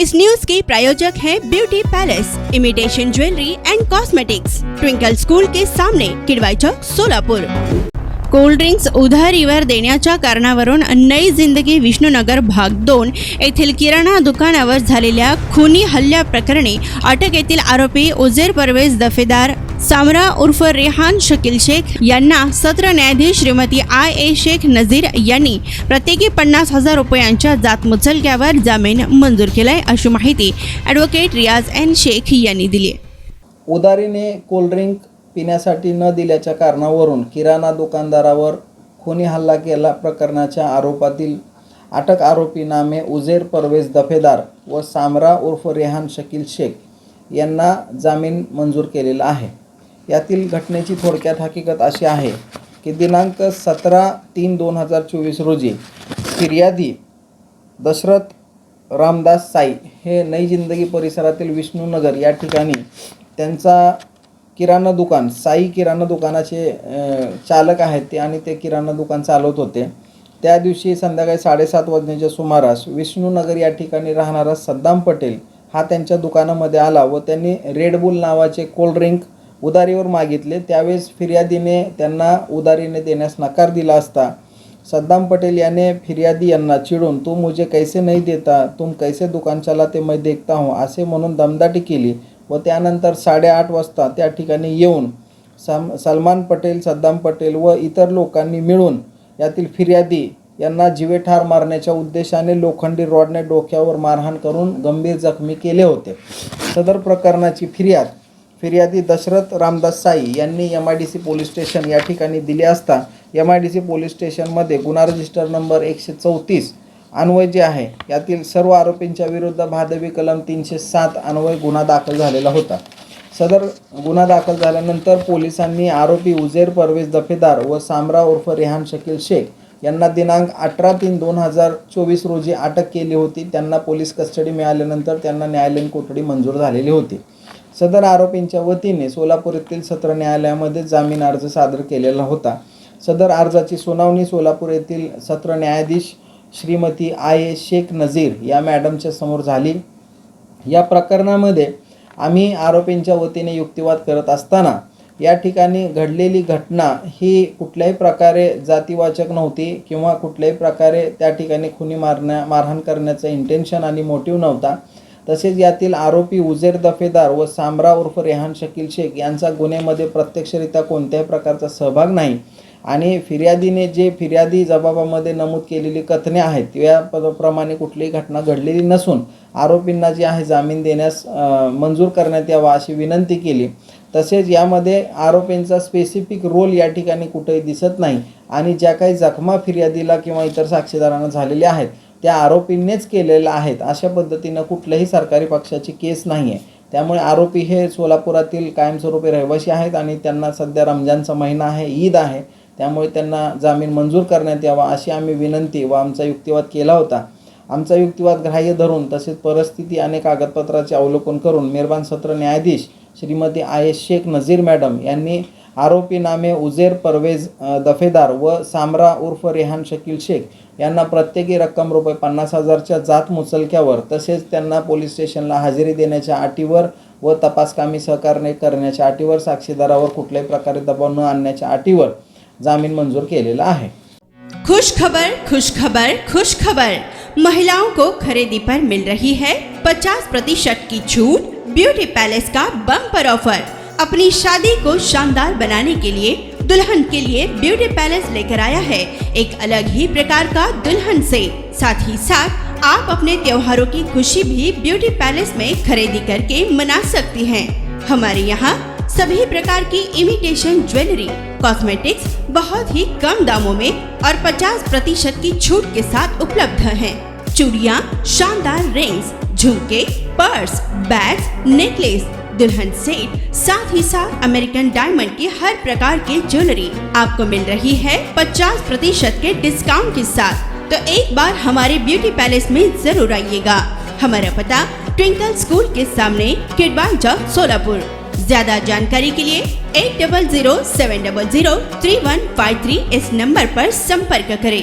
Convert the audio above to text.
इस news के प्रायोजक हैं Beauty Palace imitation jewellery and cosmetics Twinkle School के सामने किडवाई चौक सोलापुर। कोल्ड्रिंक्स उधारीवर देण्याच्या कारणावरून नई जिंदगी विष्णुनगर भाग दोन येथील किराणा दुकानावर झालेल्या खुनी हल्ल्या प्रकरणी अटक येथील आरोपी उजेर परवेज दफेदार सामरा उर्फ रेहान शकील शेख यांना सत्र न्यायाधीश श्रीमती आय ए शेख नझीर यांनी प्रत्येकी पन्नास हजार रुपयांच्या जात मुचलक्यावर जामीन मंजूर केलाय अशी माहिती ॲडव्होकेट रियाज एन शेख यांनी दिली उदारीने कोल्ड्रिंक पिण्यासाठी न दिल्याच्या कारणावरून किराणा दुकानदारावर खुनी हल्ला केला प्रकरणाच्या आरोपातील अटक आरोपी नामे उजेर परवेज दफेदार व सामरा उर्फ रेहान शकील शेख यांना जामीन मंजूर केलेला आहे. यातील घटनेची थोडक्यात हकीकत अशी आहे की दिनांक सतरा तीन दोन हजार चोवीस रोजी फिर्यादी दशरथ रामदास साई हे नई जिंदगी परिसरातील विष्णुनगर या ठिकाणी त्यांचा किराणा दुकान साई किराणा दुकानाचे चालक आहेत ते आणि ते किराणा दुकान चालवत होते. त्या दिवशी संध्याकाळी साडेसात वाजण्याच्या सुमारास विष्णूनगर या ठिकाणी राहणारा सद्दाम पटेल हा त्यांच्या दुकानामध्ये आला व त्यांनी रेडबुल नावाचे कोल्ड्रिंक उधारीवर मागितले. त्यावेळेस फिर्यादीने त्यांना उधारीने देण्यास नकार दिला असता. सद्दाम पटेल याने फिर्यादी यांना चिडून तू मुझे कैसे नाही देता? तुम कैसे दुकान चलाते मैं देखता हूँ असे म्हणून दमदाटी केली. व त्यानंतर साडेआठ वाजता त्या ठिकाणी येऊन सम सलमान पटेल सद्दाम पटेल व इतर लोकांनी मिळून यातील फिर्यादी यांना जिवेठार मारण्याच्या उद्देशाने लोखंडी रॉडने डोक्यावर मारहाण करून गंभीर जखमी केले होते. सदर प्रकरणाची फिर्याद फिर्यादी दशरथ रामदास साई यांनी M I D C police station या ठिकाणी दिले असता M I D C police स्टेशनमध्ये गुन्हा रजिस्टर नंबर एकशे चौतीस अन्वय जे आहे यातील सर्व आरोपींच्या विरुद्ध भादवी कलम तीनशे सात अन्वय गुन्हा दाखल झालेला होता. सदर गुन्हा दाखल झाल्यानंतर पोलिसांनी आरोपी उजेर परवेज दफेदार व सामरा उर्फ रेहान शकील शेख यांना दिनांक अठरा तीन दोन हजार चोवीस रोजी अटक केली होती. त्यांना पोलीस कस्टडी मिळाल्यानंतर त्यांना न्यायालयीन कोठडी मंजूर झालेली होती. सदर आरोपींच्या वतीने सोलापूर येथील सत्र न्यायालयामध्ये जामीन अर्ज सादर केलेला होता. सदर अर्जाची सुनावणी सोलापूर येथील सत्र न्यायाधीश श्रीमती आय. ए शेख नझीर या मॅडमच्या समोर झाली. या प्रकरणामध्ये आम्ही आरोपींच्या वतीने युक्तिवाद करत असताना या ठिकाणी घडलेली घटना ही कुठल्याही प्रकारे जातीवाचक नव्हती किंवा कुठल्याही प्रकारे त्या ठिकाणी खुनी मारण्या मारहाण करण्याचं इंटेन्शन आणि मोटिव्ह नव्हता. तसेच यातील आरोपी उजेर दफेदार व सामरा उर्फ रेहान शकील शेख यांचा गुन्ह्यामध्ये प्रत्यक्षरित्या कोणत्याही प्रकारचा सहभाग नाही. आणि फिर्यादीने जे फिर्यादी जबाबामध्ये नमूद केलेली कथने आहेत या प- प्रमाणे कुठलीही घटना घडलेली नसून आरोपींना जे आहे जामीन देण्यास मंजूर करण्यात यावा अशी विनंती केली. तसेच यामध्ये आरोपींचा स्पेसिफिक रोल या ठिकाणी कुठेही दिसत नाही आणि ज्या काही जखमा फिर्यादीला किंवा इतर साक्षीदारांना झालेल्या आहेत त्या आरोपींनीच केलेल्या आहेत अशा पद्धतीनं कुठल्याही सरकारी पक्षाची केस नाही आहे त्यामुळे आरोपी हे सोलापुरातील कायमस्वरूपी रहिवासी आहेत आणि त्यांना सध्या रमजानचा महिना आहे ईद आहे. त्यामुळे त्यांना जामीन मंजूर करण्यात यावा अशी आम्ही विनंती व आमचा युक्तिवाद केला होता. आमचा युक्तिवाद ग्राह्य धरून तसेच परिस्थिती आणि कागदपत्राचे अवलोकन करून मेहरबान सत्र न्यायाधीश श्रीमती आय शेख नझीर मॅडम यांनी आरोपी नामे उजेर परवेज दफेदार व सामरा उर्फ रेहान शकील शेख यांना प्रत्येकी रक्कम रुपये पन्नास हजारच्या जात मुचलक्यावर तसेच त्यांना पोलीस स्टेशनला हजेरी देण्याच्या अटीवर व तपासकामी सहकार्य करण्याच्या अटीवर साक्षीदारावर कुठल्याही प्रकारे दबाव न आणण्याच्या अटीवर जामीन मंजूर केलेला आहे. खुश खबर खुश खबर खुश खबर महिलाओं को खरीदी पर मिल रही है 50 प्रतिशत की छूट, ब्यूटी पैलेस का बम्पर ऑफ़र अपनी शादी को शानदार बनाने के लिए, दुल्हन के लिए ब्यूटी पैलेस लेकर आया है एक अलग ही प्रकार का दुल्हन से। साथ ही साथ, आप अपने त्योहारों की खुशी भी ब्यूटी पैलेस में खरीदी करके मना सकती हैं। हमारे यहाँ सभी प्रकार की इमिटेशन ज्वेलरी कॉस्मेटिक्स बहुत ही कम दामों में और 50 प्रतिशत की छूट के साथ उपलब्ध हैं। चूड़ियाँ, शानदार रिंग्स झुमके, पर्स बैग नेकलेस दुल्हन सेट, साथ ही साथ अमेरिकन डायमंड के हर प्रकार के ज्वेलरी आपको मिल रही है 50 प्रतिशत के डिस्काउंट के साथ। तो एक बार हमारे ब्यूटी पैलेस में ज़रूर आइएगा। हमारा पता ट्विंकल स्कूल के सामने किडवाई चौक सोलापुर। ज्यादा जानकारी के लिए eight double zero seven double zero three one five three इस नंबर पर संपर्क करें।